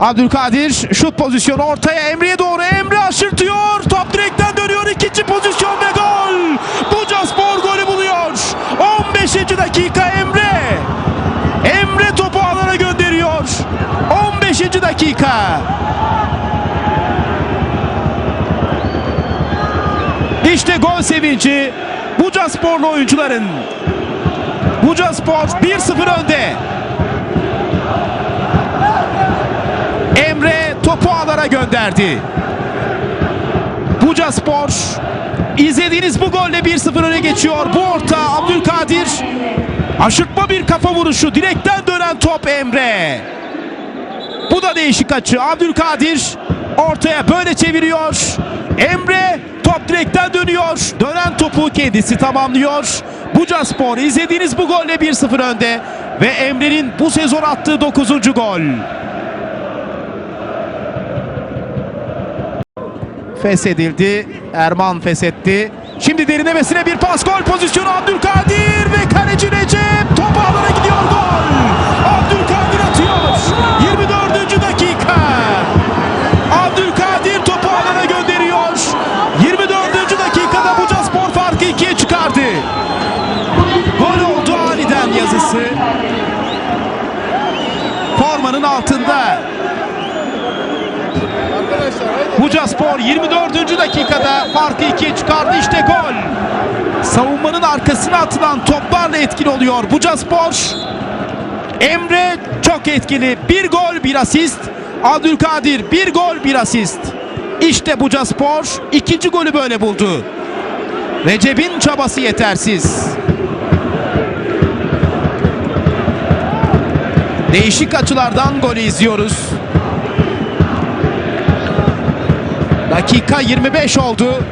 Abdülkadir şut pozisyonu ortaya Emre'ye doğru. Emre aşırtıyor. Top direkten dönüyor. İkinci pozisyon ve gol. Buca Spor golü buluyor. 15. dakika Emre. Emre topu alana gönderiyor. 15. dakika. İşte gol sevinci Buca Sporlu oyuncuların. Buca Spor 1-0 önde. Topu gönderdi. Buca Spor izlediğiniz bu golle 1-0 öne geçiyor. Bu orta Abdülkadir aşırtma bir kafa vuruşu. Direkten dönen top Emre. Bu da değişik açı. Abdülkadir ortaya böyle çeviriyor. Emre top direkten dönüyor. Dönen topu kendisi tamamlıyor. Buca Spor izlediğiniz bu golle 1-0 önde. Ve Emre'nin bu sezon attığı 9. gol. Feshedildi. Erman feshetti. Şimdi derinlemesine bir pas gol pozisyonu Abdülkadir ve kaleci Recep top ağlara gidiyor gol. Abdülkadir atıyor. 24. dakika. Abdülkadir topu ağlara gönderiyor. 24. dakikada Buca Spor farkı ikiye çıkardı. Gol oldu aniden yazısı. Formanın altında. Buca Spor 24. dakikada farkı ikiye çıkardı. İşte gol. Savunmanın arkasına atılan toplarla etkili oluyor. Buca Spor. Emre çok etkili. Bir gol bir asist. Abdülkadir bir gol bir asist. İşte Buca Spor ikinci golü böyle buldu. Recep'in çabası yetersiz. Değişik açılardan golü izliyoruz. Dakika 25 oldu.